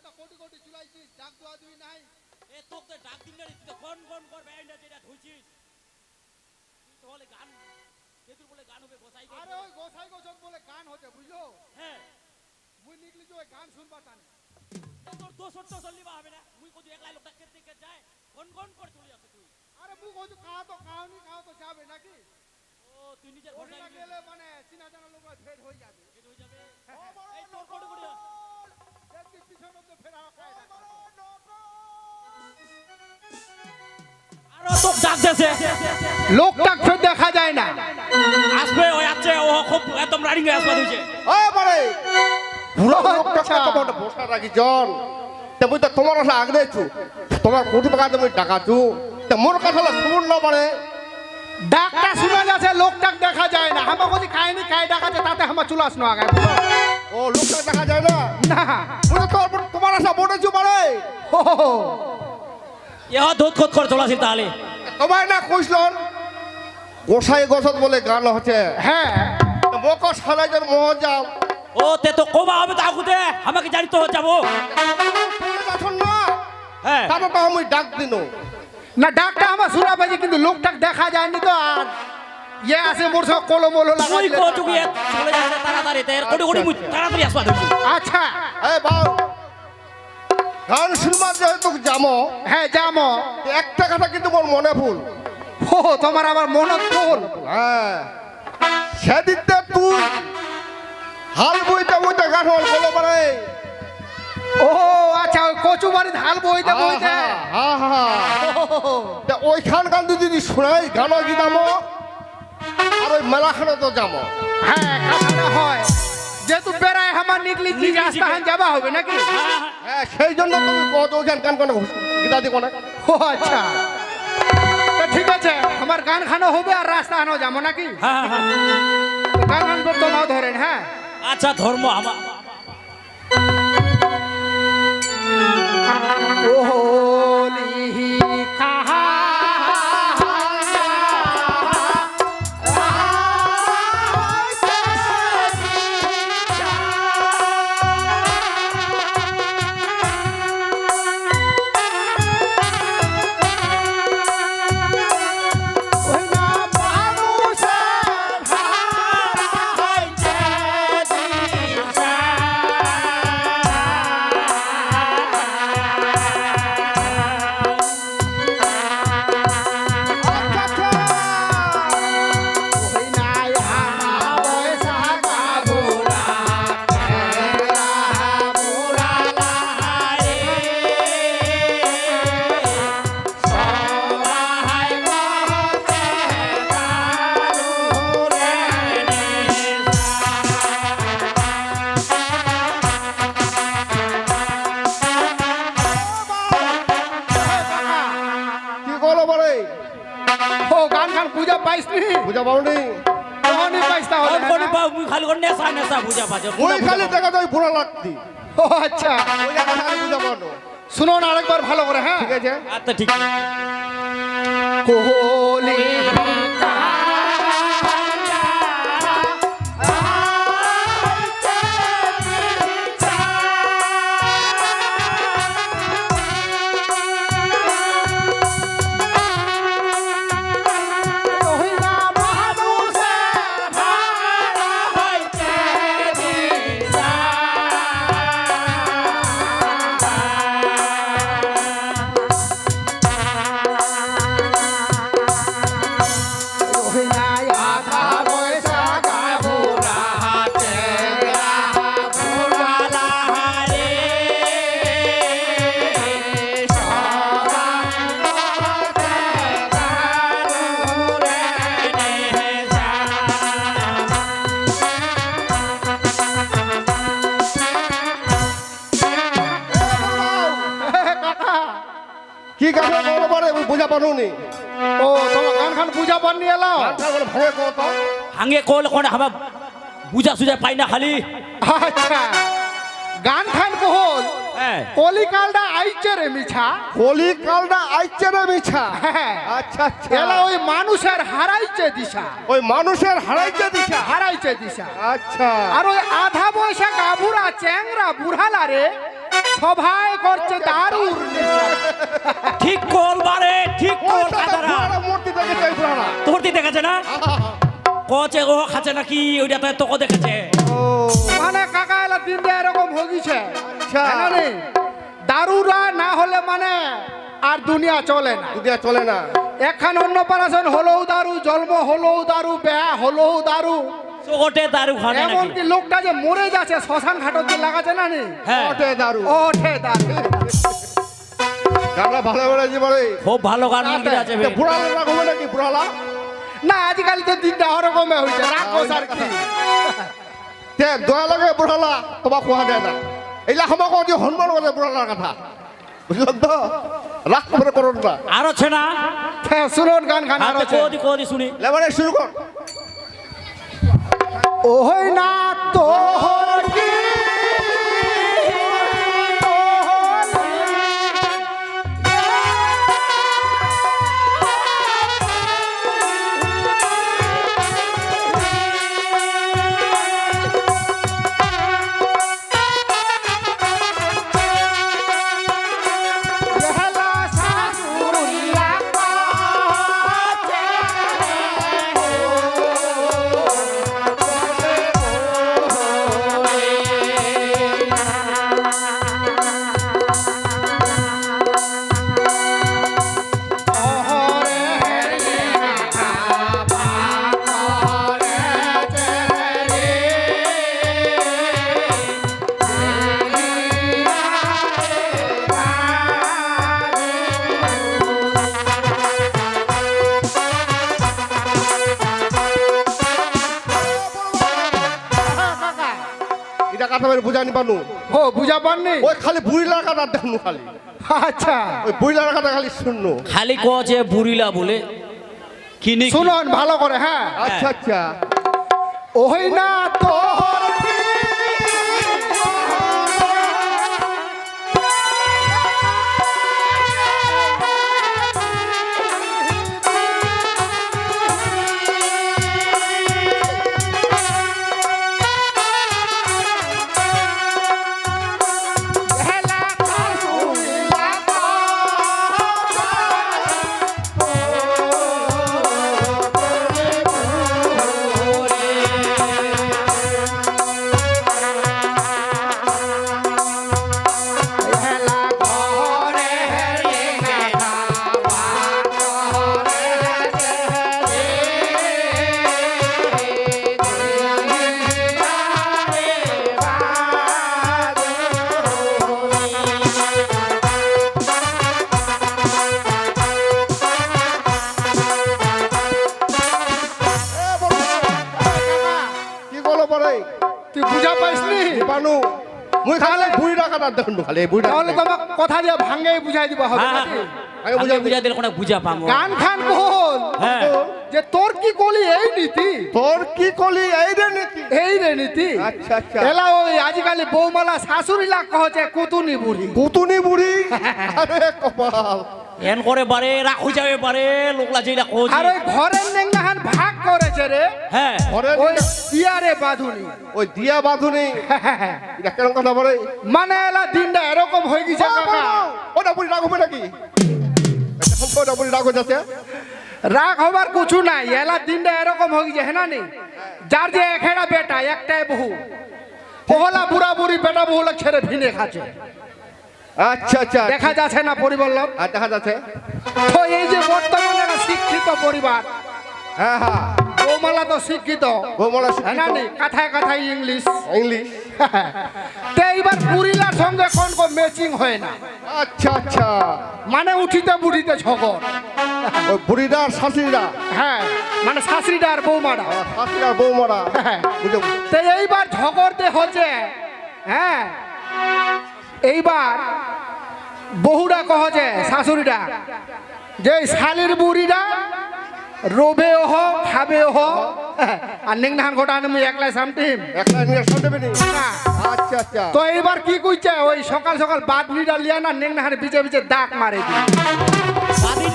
লোকটা কোটি কোটি চুলাইছিস ডাক দোয়া দুই নাই। এ তোকে তো ডাক দিন না তুই তো গন গন কর ব্যান্ডটা যেটা ধুইছিস। তুই তো হলে গান তেতুর বলে গান হবে গোসাই গান। আরে ওই গোসাই গোচক বলে গান হচ্ছে বুঝলো? হ্যাঁ। মুই নিকলি যে ওই গান শুনবা টানে তোর দোষর টোষর লিবা হবে না। মুই কত একলা লোকটা কেটে কেটে যায় গন গন করে চলে যাচ্ছে তুই। আরে মুই কইছো কাহা তো কাহনি কাহা তো যাবে নাকি? ও তুই নিজের ওখানে গেলে মানে চিনা জানা লোকরা ভেট হয়ে যাবে। কেটে হয়ে যাবে। হ্যাঁ, হ্যাঁ। লোকটা ফের দেখা যায় না। আসবে ওই আছে ও খুব একদম রানিং এ আসবে তুইছে ও বারে পুরো লোকটা আচ্ছা। বড় বসা রাখি জন। তে মুই তো তোমার কথা আগদেছু তোমার কোটি টাকা তুমি ডাকাছু তে মোর কথা শুনুন না পারে ডাকটা শোনা যাচ্ছে লোকটাক দেখা যায় না। হামা যদি খায়নি খাই ডাকাছে তাতে হামা চুলাস না আগে ও লোকটা দেখা যায় না? না। তোমার তোমার আশা বটেছু হো হো। ইহ ধোত খোত করে চলাছিল তাহলে। তোমায় না কইছলন গোসাই গোসত বলে গান হচ্ছে। হ্যাঁ। মোক সারাইজন মোহ যাও। ও তে তো কোবা হবে তা আগুতে আমাকে জানি তো যাব না? হ্যাঁ। তারপর তো আমি ডাক দিনু। না ডাকটা আমার শোনা পাইছে কিন্তু লোকটাক দেখা যায়নি তো আর। ইয়ে আছে মোর সব কলো মলো লাগা তুই দিলে। কো চলে যাচ্ছে তাড়াতাড়ি কোটি কোটি তাড়াতাড়ি আসবা আচ্ছা। গান শুনবার যেহেতু যামো হ্যাঁ যামো একটা কথা কিন্তু মোর মনে ভুল। ও তোমার আবার মনত ভুল। হ্যাঁ। সেদিনতে তুই হাল বইতে বইতে গান হল বলো পারে। ও আচ্ছা ওই কচু বাড়ি ধাল বইতে বইতে হ্যাঁ হ্যাঁ ওইখান গান যদি শোনাই গানও গিদামো আর ওই মেলাখানে তো যাব হ্যাঁ কথাটা হয়। যেহেতু বেড়ায় আমার নিকলি কি রাস্তা হান যাবা হবে নাকি? হ্যাঁ সেই জন্য তুমি কত গান কোন গীতা দিব না ও আচ্ছা। তো ঠিক আছে আমার গান খানো হবে আর রাস্তা হানো যাব নাকি? হ্যাঁ হ্যাঁ গান গান করতে নাও ধরেন হ্যাঁ। আচ্ছা ধর্ম আমার ওলি কাহা বুঝা পাওনি? তখনই পাইস তাহলে কোনি পাও মুই খালি কোন নেশা নেশা বুঝা পাচ্ছে ওই খালি দেখা তুই বুড়া লাগতি ও আচ্ছা। ওই জায়গা খালি বুঝা পাওনো শুনো না আরেকবার ভালো করে হ্যাঁ? ঠিক আছে? আচ্ছা ঠিক আছে। আমি ও তোমার গান খান পূজা পাননি এলো গানটা বলে ভাঙে কত কোল কোন হাবা বুঝা সুজা পাই না খালি। আচ্ছা গান খান কোহল হ্যাঁ। কলিকালটা আইছে রে মিছা কলি কালটা আইছে না মিছা হ্যাঁ। আচ্ছা আচ্ছা। এলা ওই মানুষের হারাইছে দিশা। ওই মানুষের হারাইছে দিশা? হারাইছে দিশা। আচ্ছা। আর ওই আধা বয়সা গাভুরা চ্যাংরা বুড়ালা রে। সবাই করছে ঠিক কল বারে ঠিক কল কাদারা। মূর্তি দেখেছে তোর না কচে ও খাচ্ছে নাকি? ওইটা তো তোকে দেখেছে। মানে কাকা এলা দিন দিয়ে এরকম হগিছে আচ্ছা। জানি দারুরা না হলে মানে আর দুনিয়া চলে না। দুনিয়া চলে না। এখান অন্নপ্রাশন হলেও দারু জন্ম হলেও দারু বেহা হলেও দারু। চোখটে দারু খানে নাকি? এমনকি লোকটা যে মরে যাচ্ছে শ্মশান ঘাটত যে লাগাচ্ছে না নি? হ্যাঁ। ওটে দারু। ওঠে দারু। গানটা ভালো বলে। জীবনে খুব ভালো গান মন্দির আছে। বুড়ালা রাখব নাকি বুড়ালা না আজকাল তো দিনটা ওরকমে হয়েছে রাখো আর কি। তে দয়া লাগে বুড়ালা তোমাক কোয়া দেয় না। এইলা আমাকে অতি সন্মান করে বুড়ালার কথা। বুঝলাম তো? রাগ করে করুন না। আর আছে না শুনুন গান গান আর আছে। কোদি কোদি শুনি। লেবারে শুরু কর ওই না তোহর বের বুঝানি পানু ও বুঝা পাননি ওই খালি বুড়িলার কথা দেখুন খালি। আচ্ছা। ওই বুড়িলা কথা খালি শুননু খালি কচে বুড়িলা বলে। কিনি? শুনুন ভালো করে হ্যাঁ। আচ্ছা আচ্ছা। ওই না তোহর কথা দেখনু খালি বুড়িটা তাহলে তোমাকে কথা দিয়ে ভাঙ্গে বুঝাই দিব হবে আগে নাকি? আমি বুঝা দিলে কোনো বুঝা পাবো গান খান বল। হ্যাঁ। যে তোর কি কলি এই নীতি? তোর কি কলি এই রে নীতি? এই রে নীতি? আচ্ছা আচ্ছা। এলা ওই আজিকালি বৌমালা শাশুড়ি লাগ কহছে কুতুনি বুড়ি। কুতুনি বুড়ি? আরে কপাল। এন করে বারে রাখু যাবে বারে লোকলা যেটা কোজি আর ওই ঘরের নেংনাহান ভাগ করেছে রে। হ্যাঁ। ঘরে ওই ইয়ারে বাঁধুনি। ওই দিয়া বাঁধুনি। এটা কেন কথা বলে? মানে এলা দিনটা এরকম হয়ে গেছে কাকা। ওটা বুড়ি রাখবে নাকি? ওটা বুড়ি রাখো যাচ্ছে রাগ হবার কিছু নাই এলা দিনটা এরকম হয়ে গেছে হ্যাঁ নি? যার যে একেটা বেটা একটাই বহু ওহলা বুড়া বুড়ি বেটা বহুলা ছেড়ে ভিনে খাচ্ছে। আচ্ছা আচ্ছা দেখা যাচ্ছে না পরিবার লোক আর দেখা যাচ্ছে? তো এই যে বর্তমানে একটা শিক্ষিত পরিবার হ্যাঁ হ্যাঁ। বৌমালা তো শিক্ষিত। বৌমলা হ্যাঁ না কথায় কথায় ইংলিশ। ইংলিশ। তো এইবার পুরিলার সঙ্গে কোন কোন ম্যাচিং হয় না। আচ্ছা আচ্ছা। মানে উঠিতে বুড়িতে ঝগড়। ওই বুড়িরা শাশুড়িরা? হ্যাঁ মানে শাশুড়িটা আর বৌমাটা শাশুড়িরা বৌমারা। হ্যাঁ। তো এইবার ঝগড়তে হচ্ছে হ্যাঁ। এইবার বহুটা কহছে শাশুড়িটা যে শালির বুড়িটা রোবে ওহ খাবে ওহ। আর নিংধান ঘটা আমি একলাই সামটিম। নিয়ে শুনতে আচ্ছা আচ্ছা। তো এইবার কি কইছে? ওই সকাল সকাল বাদনিটা লিয়া না নেংনাহার বিচে বিচে দাগ মারে দি।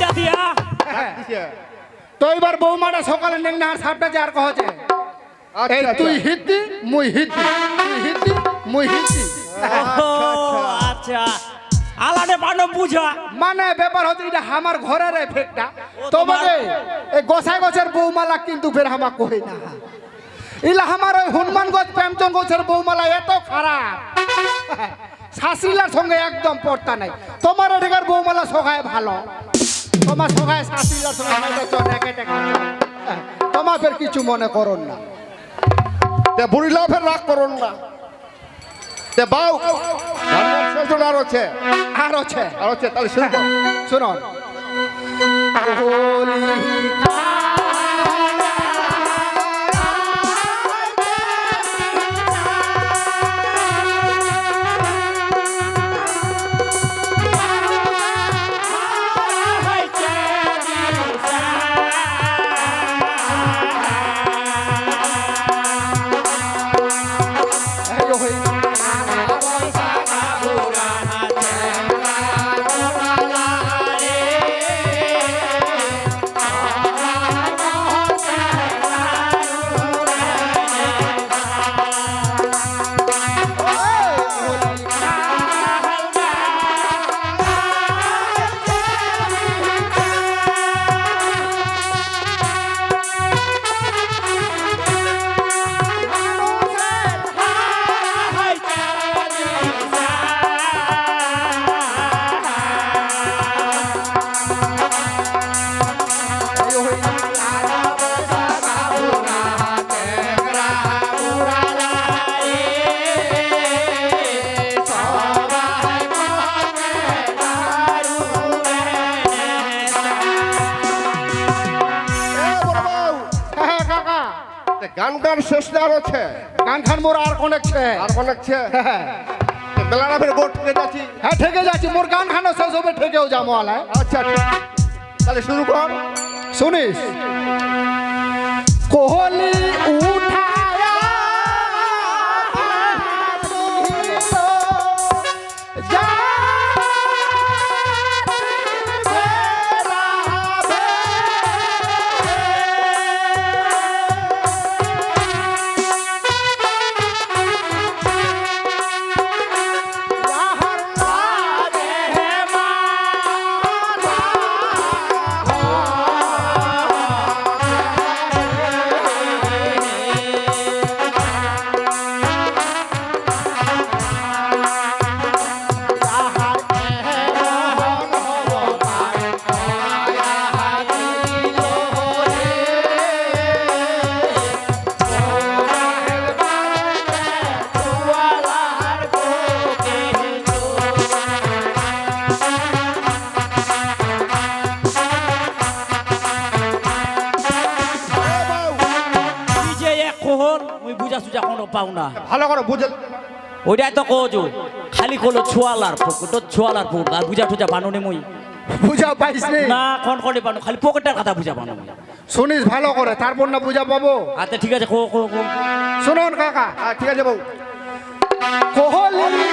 দিয়া তো এইবার বৌমাটা সকালে নেংনাহার সাপটা যে আর কহছে এই আচ্ছা। তুই আচ্ছা হিতি মুই হিতি তুই হিতি মুই হিতি। আচ্ছা আছে পানো বুঝা। মানে ব্যাপার হচ্ছে এটা আমার ঘরের এফেক্টটা তোমাকে এই গোসাই গছের বৌমালা কিন্তু ফের হামা কই না। ইলা আমার ওই হনুমান গছ প্রেমচন্দ গছের বৌমালা এত খারাপ। শাশিলার সঙ্গে একদম পড়তা নাই। তোমার এদিকের বৌমালা সগায় ভালো। তোমার সগায় শাশিলার সঙ্গে তোমার ফের কিছু মনে করুন না। তে বুড়িলা ফের রাগ করুন না। তে বাউ। গান আরও হলো আর হচ্ছে। আর আছে তাহলে কর শুনুন। গান শেষ না রয়েছে গান খান হ্যাঁ তে বেলাটা ফের যাচ্ছি। হ্যাঁ ঠেকে যাচ্ছি। মোর গান খানো শেষ হবে ঠেকেও যাব আলায়। আচ্ছা ঠিক। তাহলে শুরু কর। শুনিস? বুঝা কোনো পাও না। ভালো করে বুঝে ওইটাই তো কোজো খালি কলো ছোয়ালার পকেট ছোয়ালার পকেট আর বুঝা টুজা বানুনি মুই। বুঝা পাইস নি? না কোন কোনে বানু খালি পকেটের কথা বুঝা বানু মুই। শুনিস ভালো করে তারপর না বুঝা পাবো। আচ্ছা ঠিক আছে কো কো কো শুনুন কাকা। আর ঠিক আছে বাবু কোহলি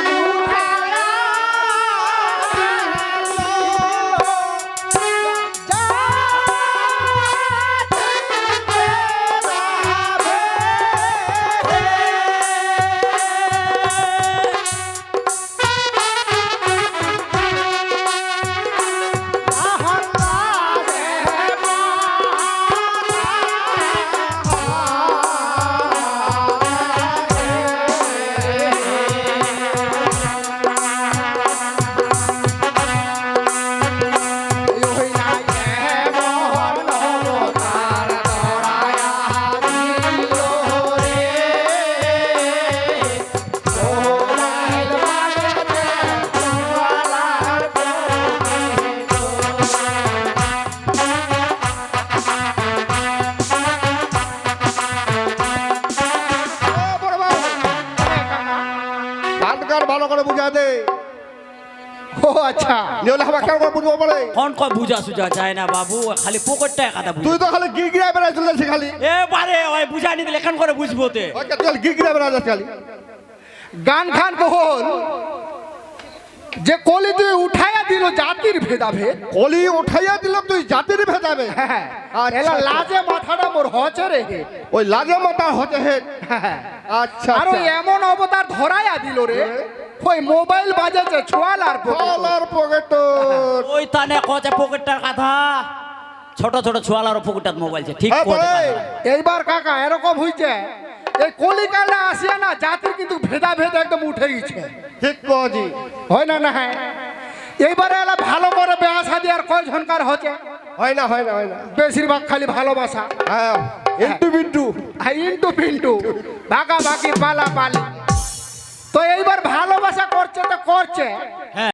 কেন কয় বুঝা সুজা যায় না বাবু খালি পকেটটা বুঝ। তুই তো খালি গি গিরা বেড়াই চলেছিস খালি? এবারে ওই বুঝা নিতে এখন করে বুঝব তে? খালি গি গিরা বেড়াই খালি। গান খান কোহল যে কলি তুই উঠাইয়া দিল জাতির ভেদাভেদ। কলি উঠাইয়া দিল তুই জাতির ভেদাবে হ্যাঁ আর এলা আচ্ছা। লাজে মাথাটা মোর হচে রে ওই লাজে মাথা হচে হে। হ্যাঁ আচ্ছা আর ওই আচ্ছা। এমন অবতার ধরাইয়া দিল রে ওই মোবাইল বাজেছে ছোয়ালার পকেটে। Collar pocket. ওই তানে কছে পকেটটার কথা। ছোট ছোট ছোয়ালার পকেটটার মোবাইল ঠিক হ্যাঁ। এইবার কাকা এরকম হয়েছে এই কলিকালে আসিয়া না জাতির কিন্তু ভেদা ভেদ একদম উঠে গেছে। ঠিক কজি হয় না না হ্যাঁ? এইবারে এলা ভালো করে বেহা শাদি আর কয় ঝনকার হচ্ছে? হয় না হয় না হয় না। বেশিরভাগ খালি ভালোবাসা। হ্যাঁ ইন্টু বিন্টু। আর ইন্টু পিন্টু ভাগা ভাগি পালা পালি। তো এইবার ভালোবাসা করছে তো করছে। হ্যাঁ।